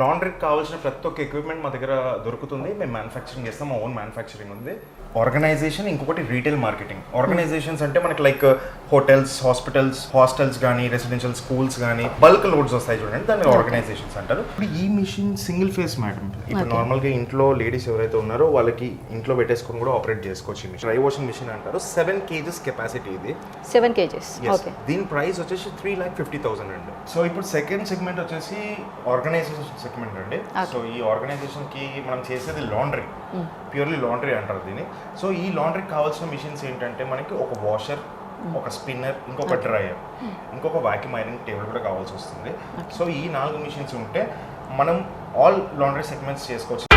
లాండ్రీకి కావాల్సిన ప్రతి ఒక్క ఎక్విప్మెంట్ మా దగ్గర దొరుకుతుంది. మేము మ్యానుఫ్యాక్చరింగ్ చేస్తాం. మా ఓన్ మ్యానుఫ్యాక్చరింగ్ ఉంది. ఆర్గనైజేషన్ ఇంకొకటి రీటైల్ మార్కెటింగ్ ఆర్గనైజేషన్స్ అంటే మనకి లైక్ హోటల్స్ హాస్పిటల్స్ హాస్టల్స్ కానీ రెసిడెన్షియల్ స్కూల్స్ కానీ బల్క్ లోడ్స్ వస్తాయి చూడండి. దాన్ని ఆర్గనైజేషన్స్ అంటారు. ఇప్పుడు ఈ మిషన్ సింగిల్ ఫేస్ మేడం ఇప్పుడు నార్మల్గా ఇంట్లో లేడీస్ ఎవరైతే ఉన్నారో వాళ్ళకి ఇంట్లో పెట్టేసుకొని కూడా ఆపరేట్ చేసుకోవచ్చు మిషన్ డ్రై వాషింగ్ మిషన్ అంటారు. సెవెన్ కేజెస్ కెపాసిటీ ఇది. సెవెన్ కేజెస్ దీని ప్రైస్ వచ్చేసి త్రీ ల్యాక్ ఫిఫ్టీ థౌసండ్ అండి. సో ఇప్పుడు సెకండ్ సెగ్మెంట్ వచ్చేసి ఆర్గనైజేషన్ సెగ్మెంట్ అండి. సో ఈ ఆర్గనైజేషన్కి మనం చేసేది లాండ్రీ ప్యూర్లీ లాండ్రీ అంటారు దీన్ని. సో ఈ లాండ్రీకి కావాల్సిన మిషన్స్ ఏంటంటే మనకి ఒక వాషర్ ఒక స్పిన్నర్ ఇంకొక డ్రైయర్ ఇంకొక వాక్యూమ్ ఐరన్ టేబుల్ కూడా కావాల్సి వస్తుంది. సో ఈ నాలుగు మిషన్స్ ఉంటే మనం ఆల్ లాండ్రీ సెగ్మెంట్స్ చేసుకోవచ్చు.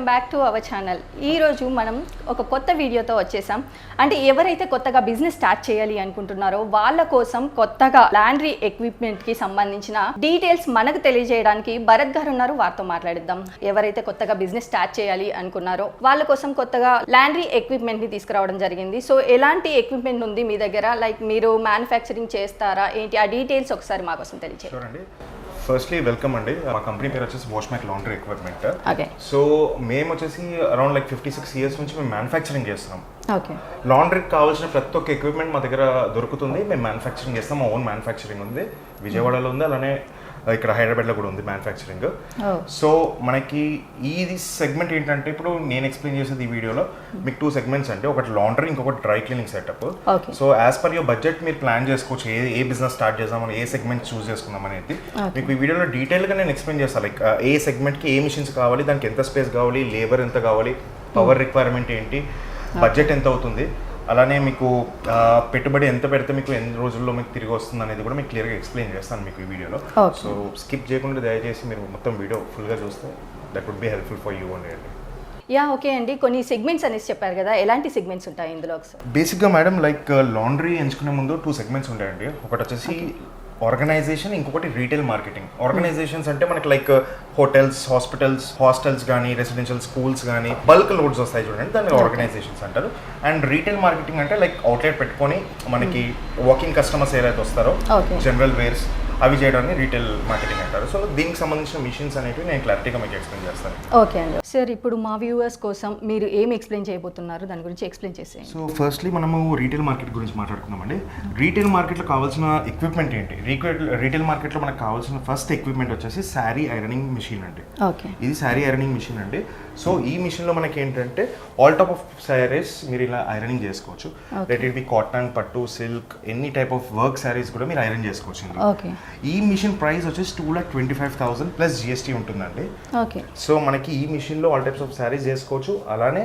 Welcome back to our channel. ఈ రోజు మనం ఒక కొత్త వీడియోతో వచ్చేసాం. అంటే ఎవరైతే కొత్తగా బిజినెస్ స్టార్ట్ చేయాలి అనుకుంటున్నారో వాళ్ళ కోసం కొత్తగా లాండ్రీ ఎక్విప్మెంట్కి సంబంధించిన డీటెయిల్స్ మనకు తెలియజేయడానికి భరత్ గారు ఉన్నారు. వారితో మాట్లాడిద్దాం. ఎవరైతే కొత్తగా బిజినెస్ స్టార్ట్ చేయాలి అనుకున్నారో వాళ్ళ కోసం కొత్తగా లాండ్రీ ఎక్విప్మెంట్ని తీసుకురావడం జరిగింది. సో ఎలాంటి ఎక్విప్మెంట్ ఉంది మీ దగ్గర? లైక్ మీరు మ్యానుఫ్యాక్చరింగ్ చేస్తారా? ఏంటి? ఆ డీటెయిల్స్ ఒకసారి మా కోసం తెలియజేయండి ఫస్ట్లీ వెల్కమ్ అండి మా కంపెనీ పేరు వచ్చేసి వాష్మెక్ లాండ్రీ ఎక్విప్మెంట్ సో మేము వచ్చేసి around like fifty six years నుంచి మేము మ్యానుఫ్యాక్చరింగ్ చేస్తున్నాం. లాండ్రీకి కావాల్సిన ప్రతి ఒక్క ఎక్విప్మెంట్ మా దగ్గర దొరుకుతుంది. మేము మ్యానుఫ్యాక్చరింగ్ చేస్తాం మా ఓన్ మ్యానుఫ్యాక్చరింగ్ ఉంది. విజయవాడలో ఉంది. అలానే ఇక్కడ హైదరాబాద్లో కూడా ఉంది మ్యానుఫ్యాక్చరింగ్ సో మనకి ఈ సెగ్మెంట్ ఏంటంటే ఇప్పుడు నేను ఎక్స్ప్లెయిన్ చేసేది ఈ వీడియోలో మీకు టూ సెగ్మెంట్స్ అంటే ఒకటి లాండ్రీ ఇంకొకటి dry cleaning setup so as per your budget మీరు ప్లాన్ చేసుకోవచ్చు ఏ ఏ బిజినెస్ స్టార్ట్ చేద్దామని ఏ సెగ్మెంట్ చూస్ చేసుకుందాం అనేది. మీకు ఈ వీడియోలో డీటెయిల్గా నేను ఎక్స్ప్లెయిన్ చేస్తాను లైక్ ఏ సెగ్మెంట్కి ఏ మిషన్స్ కావాలి దానికి ఎంత స్పేస్ కావాలి లేబర్ ఎంత కావాలి పవర్ రిక్వైర్మెంట్ ఏంటి బడ్జెట్ ఎంత అవుతుంది. అలానే మీకు పెట్టుబడి ఎంత పెడితే మీకు ఎన్ని రోజుల్లో మీకు తిరిగి వస్తుంది అనేది కూడా మీకు క్లియర్గా ఎక్స్ప్లెయిన్ చేస్తాను మీకు ఈ వీడియోలో. సో స్కిప్ చేయకుండా దయచేసి మీరు మొత్తం వీడియో ఫుల్గా చూస్తే that would be helpful for you అండి యా ఓకే అండి. కొన్ని సెగ్మెంట్స్ అనేసి చెప్పారు కదా ఎలాంటి సెగ్మెంట్స్ ఉంటాయి ఇందులో ఒకసారి? బేసిక్గా మేడం లైక్ లాండ్రీ ఎంచుకునే ముందు టూ సెగ్మెంట్స్ ఉంటాయండి. ఒకటి వచ్చేసి ఆర్గనైజేషన్ ఇంకొకటి రీటైల్ మార్కెటింగ్. ఆర్గనైజేషన్స్ అంటే మనకి లైక్ హోటల్స్ హాస్పిటల్స్ హాస్టల్స్ కానీ రెసిడెన్షియల్ స్కూల్స్ కానీ బల్క్ లోడ్స్ వస్తాయి చూడండి దాన్ని ఆర్గనైజేషన్స్ అంటారు. అండ్ రీటైల్ మార్కెటింగ్ అంటే లైక్ అవుట్లెట్ పెట్టుకొని మనకి వాకింగ్ కస్టమర్స్ ఏదైతే వస్తారో జనరల్ వేర్స్ అవి చేయడాన్ని రీటైల్ మార్కెటింగ్ అంటారు. సో దీనికి సంబంధించిన మిషన్స్ అనేవి నేను క్లారిటీగా మీకు ఎక్స్ప్లెయిన్ చేస్తాను. ఓకే అండి. సార్ ఇప్పుడు మా వ్యూవర్స్ కోసం మీరు ఏం ఎక్స్ప్లెయిన్ చేయబోతున్నారు? దాని గురించి ఎక్స్ప్లెయిన్ చేసేయండి. సో ఫస్ట్లీ మనము రీటైల్ మార్కెట్ గురించి మాట్లాడుకుందామండి రీటైల్ మార్కెట్లో కావాల్సిన ఎక్విప్మెంట్ ఏంటి? రీటైల్ రీటైల్ మార్కెట్లో మనకు కావాల్సిన ఫస్ట్ ఎక్విప్మెంట్ వచ్చేసి శారీ ఐరనింగ్ మిషన్ అండి. ఓకే. ఇది శారీ ఐరనింగ్ మిషన్ అండి. సో ఈ మిషన్లో మనకి ఏంటంటే ఆల్ టాప్ ఆఫ్ శారీస్ మీరు ఇలా ఐరనింగ్ చేసుకోవచ్చు. లెట్ ఇట్ బి కాటన్ పట్టు silk any type of work saris కూడా మీరు ఐరన్ చేసుకోవచ్చు ఈ మిషన్ ప్రైస్ వచ్చేసి two lakh twenty five thousand plus GST ఉంటుందండి. ఓకే సో మనకి ఈ మిషన్లో ఆల్ టైప్స్ ఆఫ్ శారీస్ చేసుకోవచ్చు. అలానే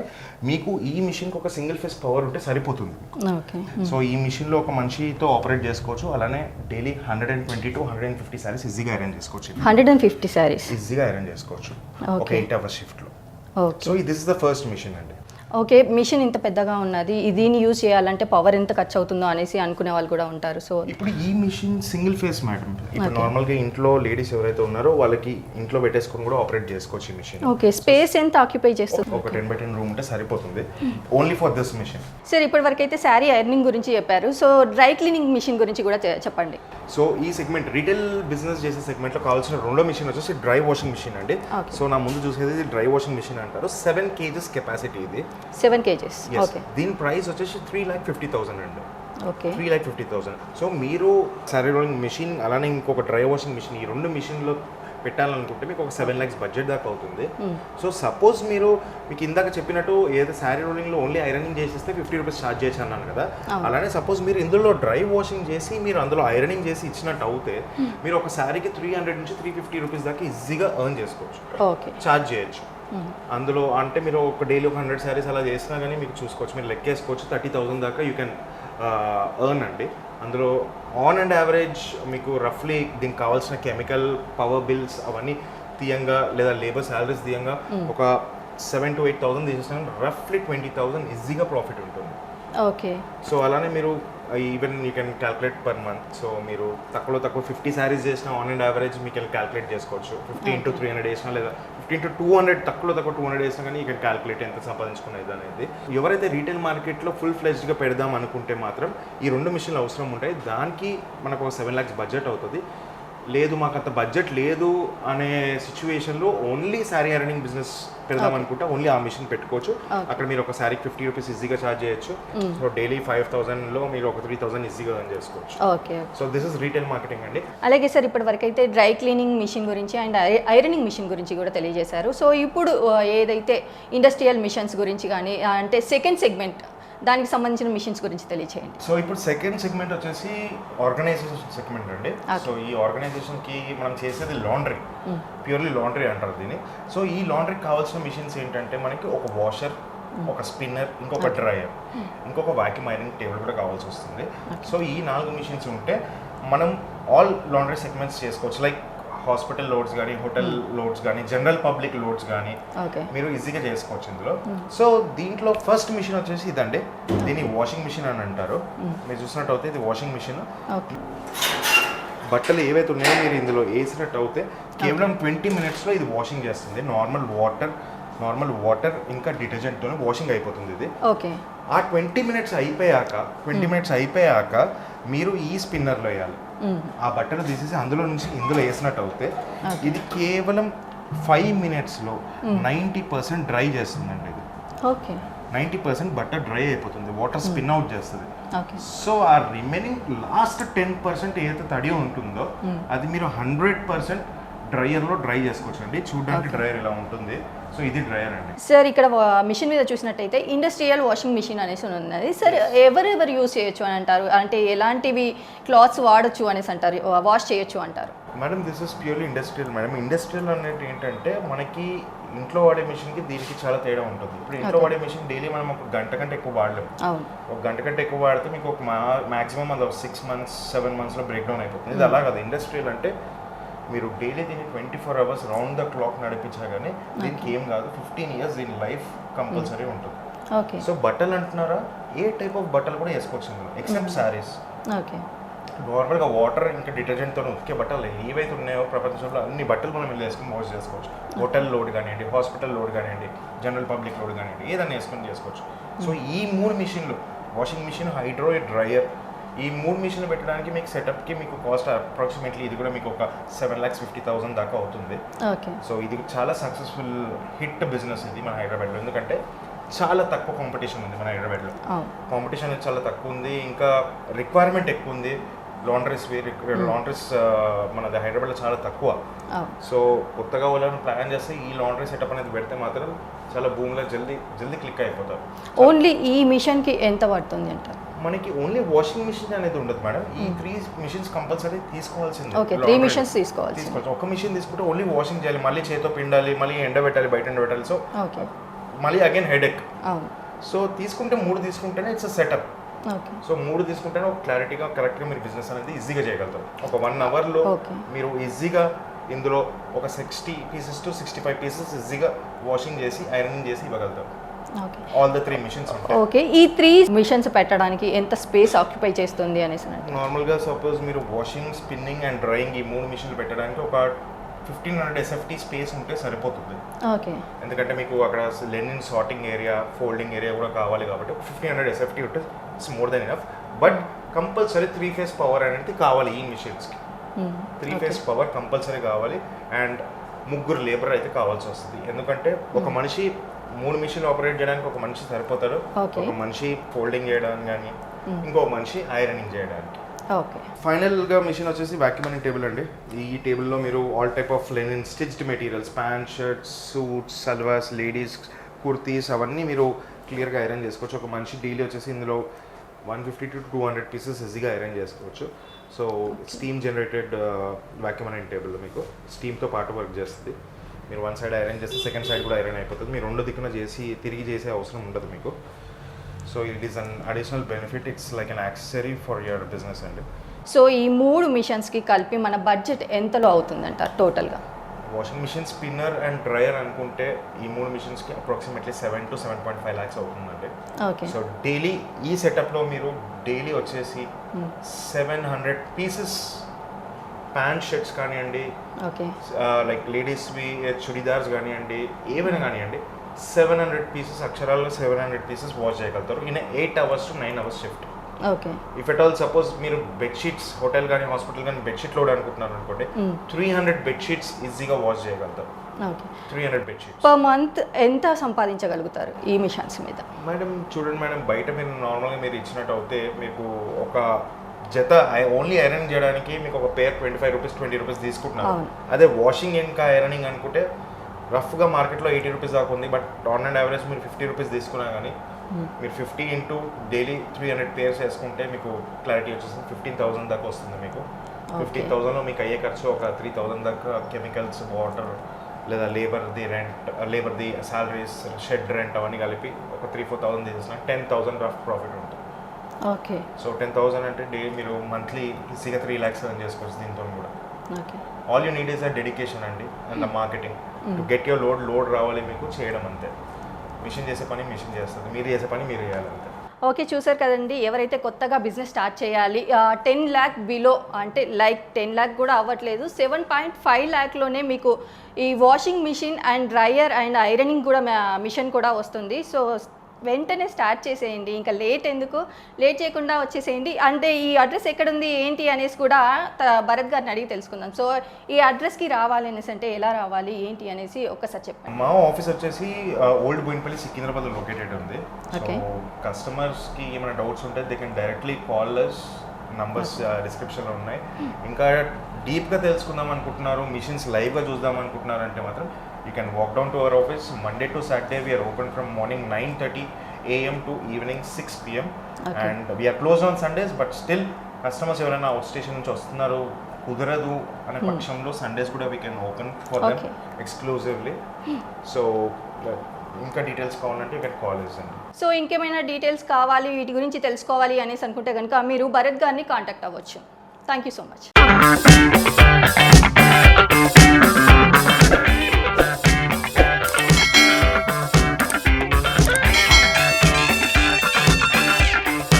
మీకు ఈ మిషన్కి ఒక సింగిల్ ఫేస్ పవర్ ఉంటే సరిపోతుంది ఓకే సో ఈ మిషన్లో ఒక మనిషితో ఆపరేట్ చేసుకోవచ్చు. అలానే daily hundred and twenty to hundred and fifty saris ఈజీగా ఐరన్ చేసుకోవచ్చు. హండ్రెడ్ అండ్ ఫిఫ్టీ శారీస్ ఈజీగా ఐరన్ చేసుకోవచ్చు. ఒక. ఎయిట్ అవర్స్ షిఫ్ట్లో so this is the first machine అండి ఓకే మిషన్ ఇంత పెద్దగా ఉన్నది దీన్ని యూజ్ చేయాలంటే పవర్ ఎంత ఖర్చు అవుతుందో అనేసి అనుకునే వాళ్ళు కూడా ఉంటారు. సో ఇప్పుడు ఈ మిషన్ సింగిల్ ఫేస్ మేడం ఇప్పుడు నార్మల్గా ఇంట్లో లేడీస్ ఎవరైతే ఉన్నారో వాళ్ళకి ఇంట్లో పెట్టేసుకొని కూడా ఆపరేట్ చేసుకోవచ్చు ఈ మిషన్. ఓకే స్పేస్ ఎంత ఆక్యుపై చేస్తుంది? ఒక టెన్ బై టెన్ రూమ్ ఉంటే సరిపోతుంది. Only for this machine sir ఇప్పటి వరకు అయితే శారీ ఐరనింగ్ గురించి చెప్పారు. సో డ్రై క్లీనింగ్ మిషన్ గురించి కూడా చెప్పండి. సో ఈ సెగ్మెంట్ రీటైల్ బిజినెస్ చేసే సెగ్మెంట్లో కావాల్సిన రెండో మిషన్ వచ్చేసి డ్రై వాషింగ్ మిషన్ అండి. సో నా ముందు చూసేది డ్రై వాషింగ్ మిషన్ అంటారు. సెవెన్ కేజెస్ కెపాసిటీ ఇది. Seven KGs. ఓకే దీని ప్రైస్ వచ్చేసి త్రీ ల్యాక్ ఫిఫ్టీ థౌసండ్ అండి okay three lakh fifty thousand so మీరు సారీ రోలింగ్ మిషన్ అలానే ఇంకొక డ్రై వాషింగ్ మిషన్ ఈ రెండు మిషన్లో పెట్టాలనుకుంటే మీకు ఒక సెవెన్ ల్యాక్స్ బడ్జెట్ దాకా అవుతుంది. సో సపోజ్ మీరు మీకు ఇందాక చెప్పినట్టు ఏదో శారీ రోలింగ్లో ఓన్లీ ఐరనింగ్ చేసేస్తే ఫిఫ్టీ రూపీస్ ఛార్జ్ చేసి అన్నాను కదా. అలానే సపోజ్ మీరు ఇందులో డ్రై వాషింగ్ చేసి మీరు అందులో ఐరనింగ్ చేసి ఇచ్చినట్టు అవుతే మీరు ఒక శారీకి త్రీ హండ్రెడ్ నుంచి త్రీ ఫిఫ్టీ రూపీస్ దాకా ఈజీగా ఎర్న్ చేసుకోవచ్చు. ఛార్జ్ చేయొచ్చు. అందులో అంటే మీరు ఒక డైలీ ఒక హండ్రెడ్ శారీస్ అలా చేసినా కానీ మీకు చూసుకోవచ్చు. మీరు లెక్కేసుకోవచ్చు. థర్టీ థౌసండ్ దాకా యూ కెన్ ఎర్న్ అండి. అందులో ఆన్ అండ్ యావరేజ్ మీకు రఫ్లీ దీనికి కావాల్సిన కెమికల్ పవర్ బిల్స్ అవన్నీ తీయంగా లేదా లేబర్ శాలరీస్ తీయంగా ఒక సెవెన్ టు ఎయిట్ థౌసండ్ తీసేసిన రఫ్లీ ట్వంటీ థౌసండ్ ఈజీగా ప్రాఫిట్ ఉంటుంది. ఓకే. సో అలానే మీరు even you can calculate per month so మీరు తక్కువలో తక్కువ ఫిఫ్టీ శారీస్ చేసిన ఆన్ అండ్ యావరేజ్ మీకు క్యాల్కులేట్ చేసుకోవచ్చు. ఫిఫ్టీ ఇంటూ త్రీ హండ్రెడ్ వేసినా లేదా ఫిఫ్టీ ఇంటూ టూ హండ్రెడ్ తక్కువలో తక్కువ టూ హండ్రెడ్ వేసినా కానీ యూ కెన్ క్యాల్కులేట్ ఎంత సంపాదించుకునేది అనేది. ఎవరైతే రీటైల్ మార్కెట్లో ఫుల్ ఫ్లెజ్డ్గా పెడదాం అనుకుంటే మాత్రం ఈ రెండు మిషన్లు అవసరం ఉంటాయి. దానికి మనకు ఒక సెవెన్ ల్యాక్స్ బడ్జెట్ అవుతుంది. లేదు మాకు అంత బడ్జెట్ లేదు అనే సిచ్యువేషన్లో ఓన్లీ శారీ అర్నింగ్ బిజినెస్ పెడదాం అనుకుంటే ఓన్లీ ఆ మిషన్ పెట్టుకోవచ్చు. అక్కడ మీరు ఒక శారీకి ఫిఫ్టీ రూపీస్ ఈజీగా ఛార్జ్ చేయొచ్చు. సో డైలీ ఫైవ్ థౌసండ్లో మీరు ఒక త్రీ థౌసండ్ ఈజీగా ఎర్న్ చేసుకోవచ్చు. Okay so this is retail marketing అండి. అలాగే సార్ ఇప్పటి వరకు అయితే డ్రై క్లీనింగ్ మిషన్ గురించి అండ్ ఐరనింగ్ మిషన్ గురించి కూడా తెలియజేశారు. సో ఇప్పుడు ఏదైతే ఇండస్ట్రియల్ మిషన్స్ గురించి కానీ అంటే సెకండ్ సెగ్మెంట్ దానికి సంబంధించిన మిషన్స్ గురించి తెలియచేయండి. సో ఇప్పుడు సెకండ్ సెగ్మెంట్ వచ్చేసి ఆర్గనైజేషన్ సెగ్మెంట్ అండి. సో ఈ ఆర్గనైజేషన్కి మనం చేసేది లాండ్రీ ప్యూర్లీ లాండ్రీ అంటారు దీన్ని. సో ఈ లాండ్రీకి కావాల్సిన మిషన్స్ ఏంటంటే మనకి ఒక వాషర్ ఒక స్పిన్నర్ ఇంకొక డ్రైయర్ ఇంకొక వాక్యూమ్ ఐరనింగ్ టేబుల్ కూడా కావాల్సి వస్తుంది. సో ఈ నాలుగు మిషన్స్ ఉంటే మనం ఆల్ లాండ్రీ సెగ్మెంట్స్ చేసుకోవచ్చు. లైక్ హాస్పిటల్ లోడ్స్ కానీ హోటల్ లోడ్స్ కానీ జనరల్ పబ్లిక్ లోడ్స్ కానీ మీరు ఈజీగా చేసుకోవచ్చు ఇందులో. సో దీంట్లో ఫస్ట్ మిషన్ వచ్చేసి ఇదండి. దీన్ని వాషింగ్ మిషన్ అని అంటారు. మీరు చూసినట్టు అయితే ఇది వాషింగ్ మిషన్. బట్టలు ఏవైతే ఉన్నాయో మీరు ఇందులో వేసినట్టు అయితే కేవలం ట్వంటీ మినిట్స్లో ఇది వాషింగ్ చేస్తుంది. నార్మల్ వాటర్ నార్మల్ వాటర్ ఇంకా డిటర్జెంట్తో వాషింగ్ అయిపోతుంది ఇది. ఓకే. ఆ ట్వంటీ మినిట్స్ అయిపోయాక ట్వంటీ మినిట్స్ అయిపోయాక మీరు ఈ స్పిన్నర్లో వేయాలి. ఆ బట్టలు తీసేసి అందులో నుంచి ఇందులో వేసినట్టు అయితే ఇది కేవలం ఫైవ్ మినిట్స్లో నైంటీ పర్సెంట్ డ్రై చేస్తుందండి ఇది. ఓకే. నైంటీ పర్సెంట్ బట్టర్ డ్రై అయిపోతుంది. వాటర్ స్పిన్ అవుట్ చేస్తుంది. ఓకే. సో ఆ రిమైనింగ్ లాస్ట్ టెన్ పర్సెంట్ ఏదైతే తడి ఉంటుందో అది మీరు హండ్రెడ్ పర్సెంట్ డ్రైయర్లో డ్రై చేసుకోవచ్చు అండి చూడడానికి డ్రైయర్ ఇలా ఉంటుంది. సో ఇది డ్రైయర్ అండి. సార్ ఇక్కడ మిషన్ మీద చూసినట్టయితే ఇండస్ట్రియల్ వాషింగ్ మిషన్ అనేసి ఉన్నది. సార్ ఎవరెవరు యూజ్ చేయొచ్చు అని అంటారు? అంటే ఎలాంటివి క్లాత్స్ వాడచ్చు అనేసి అంటారు? వాష్ చేయొచ్చు అంటారు? Madam this is purely industrial madam industrial అనేది ఏంటంటే మనకి ఇంట్లో వాడే మిషన్కి దీనికి చాలా తేడా ఉంటుంది. ఇప్పుడు ఇంట్లో వాడే మిషన్ డైలీ మనం ఒక గంట కంటే ఎక్కువ వాడలేము. ఒక గంట కంటే ఎక్కువ వాడితే మీకు ఒక మాక్సిమం అది సిక్స్ మంత్స్ సెవెన్ మంత్స్లో బ్రేక్ డౌన్ అయిపోతుంది. ఇది అలా కదా. ఇండస్ట్రియల్ అంటే మీరు డైలీ దీన్ని twenty four hours round the clock నడిపించా కానీ దీనికి ఏం కాదు ఫిఫ్టీన్ ఇయర్స్ దీని లైఫ్ కంపల్సరీ ఉంటుంది. ఓకే. సో బట్టలు అంటున్నారా? ఏ టైప్ ఆఫ్ బట్టలు కూడా వేసుకోవచ్చు ఇందులో ఎక్సెప్ట్ శారీస్ ఓకే. నార్మల్గా వాటర్ ఇంకా డిటర్జెంట్తో ఉతికే బట్టలు ఏవైతే ఉన్నాయో ప్రపంచంలో అన్ని బట్టలు మనం వెళ్ళి వేసుకొని వాష్ చేసుకోవచ్చు. హోటల్ లోడ్ కానివ్వండి హాస్పిటల్ లోడ్ కానివ్వండి జనరల్ పబ్లిక్ లోడ్ కానివ్వండి ఏదైనా వేసుకొని చేసుకోవచ్చు. సో ఈ మూడు మిషన్లు వాషింగ్ మిషన్ హైడ్రో డ్రైయర్ ఈ మూడు మిషన్లు పెట్టడానికి మీకు సెటప్కి మీకు కాస్ట్ అప్రాక్సిమేట్లీ ఇది కూడా మీకు ఒక సెవెన్ ల్యాక్స్ ఫిఫ్టీ థౌసండ్ దాకా అవుతుంది. ఓకే. సో ఇది చాలా సక్సెస్ఫుల్ హిట్ బిజినెస్ ఇది మన హైదరాబాద్లో. ఎందుకంటే చాలా తక్కువ కాంపిటీషన్ ఉంది మన హైదరాబాద్లో. కాంపిటీషన్ చాలా తక్కువ ఉంది. ఇంకా రిక్వైర్మెంట్ ఎక్కువ ఉంది. లాండ్రీస్ లాండ్రీస్ మనది హైదరాబాద్లో చాలా తక్కువ. సో కొత్తగా వాళ్ళని ప్లాన్ చేస్తే ఈ లాండ్రీ సెటప్ అనేది పెడితే మాత్రం చాలా భూమిలో జల్దీ జల్దీ క్లిక్ అయిపోతారు. ఓన్లీ ఈ మిషన్కి ఎంత పడుతుంది అంటారు మనకి ఓన్లీ వాషింగ్ మిషన్ అనేది ఉండదు మేడం. ఈ త్రీ మిషన్స్ కంపల్సరీ తీసుకోవాల్సింది ఓకే త్రీ మిషన్స్ తీసుకోవాల్సి తీసుకోవచ్చు ఒక మిషన్ తీసుకుంటే ఓన్లీ వాషింగ్ చేయాలి మళ్ళీ చేతితో పిండాలి మళ్ళీ ఎండబెట్టాలి బయట ఎండబెట్టాలి సో ఓకే మళ్ళీ అగైన్ హెడేక్ అవును. సో తీసుకుంటే మూడు తీసుకుంటేనే ఇట్స్ సెటప్ సో మూడు తీసుకుంటేనే ఒక క్లారిటీగా కరెక్ట్గా మీరు బిజినెస్ అనేది ఈజీగా చేయగలుగుతారు. ఒక వన్ అవర్లో. మీరు ఈజీగా ఇందులో ఒక sixty pieces to sixty five pieces ఈజీగా వాషింగ్ చేసి ఐరనింగ్ చేసి ఇవ్వగలుగుతారు. All the three machines okay. ఈ త్రీ మిషన్స్ పెట్టడానికి ఎంత స్పేస్ ఆక్యుపై చేస్తుంది అనేసి నార్మల్గా సపోజ్ మీరు వాషింగ్ స్పిన్నింగ్ అండ్ డ్రైయింగ్ ఈ మూడు మిషన్లు పెట్టడానికి ఒక ఫిఫ్టీన్ హండ్రెడ్ ఎస్ఎఫ్టీ స్పేస్ ఉంటే సరిపోతుంది. ఓకే. ఎందుకంటే మీకు అక్కడ linen sorting area folding area కూడా కావాలి కాబట్టి ఫిఫ్టీన్ హండ్రెడ్ ఎస్ఎఫ్టీ ఉంటే it's more than enough but compulsory three phase power అనేది కావాలి ఈ మిషన్స్కి త్రీ ఫేస్ పవర్ కంపల్సరీ కావాలి అండ్ ముగ్గురు లేబర్ అయితే కావాల్సి వస్తుంది. ఎందుకంటే ఒక మనిషి మూడు మిషన్లు ఆపరేట్ చేయడానికి ఒక మనిషి సరిపోతారు Okay. ఒక మనిషి ఫోల్డింగ్ చేయడానికి కానీ ఇంకో మనిషి ఐరనింగ్ చేయడానికి. ఓకే ఫైనల్గా మిషన్ వచ్చేసి వ్యాక్యూమింగ్ టేబుల్ అండి. ఈ టేబుల్లో మీరు all type of linen stitched materials pant shirts suits salwars ladies kurtis అవన్నీ మీరు క్లియర్గా ఐరన్ చేసుకోవచ్చు. ఒక మనిషి డైలీ వచ్చేసి ఇందులో one fifty to two hundred pieces ఈజీగా ఐరన్ చేసుకోవచ్చు. So steam generated vacuuming table మీకు స్టీమ్తో పాటు వర్క్ చేస్తుంది. మీరు వన్ సైడ్ ఐరన్ చేస్తే సెకండ్ సైడ్ కూడా ఐరన్ అయిపోతుంది. మీరు రెండు దిక్కున చేసి తిరిగి చేసే అవసరం ఉండదు మీకు. So it is an additional benefit. It's like an accessory for your business అండి. సో ఈ మూడు మిషన్స్కి కలిపి మన బడ్జెట్ ఎంతలో అవుతుందంటారు టోటల్గా? Washing machine spinner and dryer అనుకుంటే ఈ మూడు మిషన్స్కి approximately seven to seven point five lakhs అవుతుందండి. ఓకే సో డైలీ ఈ సెటప్లో మీరు డైలీ వచ్చేసి. Seven hundred pieces pant shirts కానివ్వండి లైక్ లేడీస్వి చుడిదార్స్ కానివ్వండి ఏమైనా కానివ్వండి సెవెన్ హండ్రెడ్ పీసెస్ అక్షరాల్లో సెవెన్ హండ్రెడ్ పీసెస్ వాష్ చేయగలుగుతారు. In eight hours to nine hours shift okay. If at all suppose మీరు బెడ్షీట్స్ హోటల్ కానీ హాస్పిటల్ కానీ బెడ్షీట్ లోడ్ అనుకుంటున్నారు అనుకోండి. త్రీ హండ్రెడ్ బెడ్షీట్స్ ఈజీగా వాష్ చేయగలుగుతారు. Three hundred bedsheets per month ఎంత సంపాదించగలుగుతారు ఈ మిషన్స్ మీద? మేడం చూడండి మేడం బయట మీరు నార్మల్గా మీరు ఇచ్చినట్టు అయితే మీకు ఒక జత ఓన్లీ ఐరన్ చేయడానికి మీకు ఒక pair twenty five rupees twenty rupees తీసుకుంటున్నారు. అదే వాషింగ్ ఇంకా ఐరనింగ్ అనుకుంటే రఫ్గా మార్కెట్లో ఎయిటీ రూపీస్ దాకా ఉంది బట్ ఆన్ అండ్ యావరేజ్ మీరు ఫిఫ్టీ రూపీస్ తీసుకున్నా కానీ మీరు fifty into daily three hundred pairs వేసుకుంటే మీకు క్లారిటీ వచ్చేసింది ఫిఫ్టీన్ థౌసండ్ దాకా వస్తుంది మీకు. ఫిఫ్టీన్ థౌసండ్లో మీకు అయ్యే ఖర్చు ఒక త్రీ థౌసండ్ దాకా కెమికల్స్ వాటర్ లేదా లేబర్ది రెంట్ లేబర్ది సాలరీస్ షెడ్ రెంట్ అవన్నీ కలిపి ఒక త్రీ ఫోర్ థౌసండ్ తీసేసిన టెన్ థౌసండ్ రఫ్ ప్రాఫిట్ ఉంటుంది. ఓకే సో టెన్ థౌసండ్ అంటే డే మీరు మంత్లీ ఈజీగా త్రీ ల్యాక్స్ ఎర్న్ చేసుకోవచ్చు దీంతో కూడా. Okay all you need is a dedication అండి and the marketing to get your load load రావాలి మీకు చేయడం అంతే. మిషన్ చేసే పని మిషన్ చేస్తుంది. మీరు చేసే పని మీరు చేయాలంటే ఓకే చూసారు కదండి. ఎవరైతే కొత్తగా బిజినెస్ స్టార్ట్ చేయాలి టెన్ ల్యాక్ బిలో అంటే లైక్ టెన్ ల్యాక్ కూడా అవ్వట్లేదు. సెవెన్ పాయింట్ ఫైవ్ ల్యాక్లోనే మీకు ఈ washing machine and dryer and ironing కూడా మిషన్ కూడా వస్తుంది. సో వెంటనే స్టార్ట్ చేసేయండి. ఇంకా లేట్ ఎందుకు? లేట్ చేయకుండా వచ్చేసేయండి. అంటే ఈ అడ్రస్ ఎక్కడుంది? ఏంటి? అనేసి కూడా భరత్ గారిని అడిగి తెలుసుకుందాం. సో ఈ అడ్రస్కి రావాలి అనేసి అంటే ఎలా రావాలి? ఏంటి? అనేసి ఒక్కసారి చెప్పండి. మా ఆఫీస్ వచ్చేసి ఓల్డ్ బోయిన్పల్లి సికింద్రాబాద్ లొకేటెడ్ ఉంది. కస్టమర్స్కి ఏమైనా డౌట్స్ ఉంటే they can directly call us numbers డిస్క్రిప్షన్లో ఉన్నాయి. ఇంకా డీప్గా తెలుసుకుందాం అనుకుంటున్నారు మిషన్స్ లైవ్గా చూద్దాం అనుకుంటున్నారు అంటే మాత్రం you can walk down to our office Monday to Saturday we're open from morning nine thirty AM to evening six PM Okay. And we're close on Sundays but still customers ఎవరైనా out station నుంచి వస్తున్నారు కుదరదు అనే పక్షంలో Sundays కూడా we can open for them. Exclusively so ఇంకా details కావాలంటే ఇక్కడ కాల్ చేసండి సో ఇంకేమైనా డీటెయిల్స్ కావాలి వీటి గురించి తెలుసుకోవాలి అనేసి అనుకుంటే కనుక మీరు భరత్ గారిని కాంటాక్ట్ అవ్వచ్చు. Thank you so much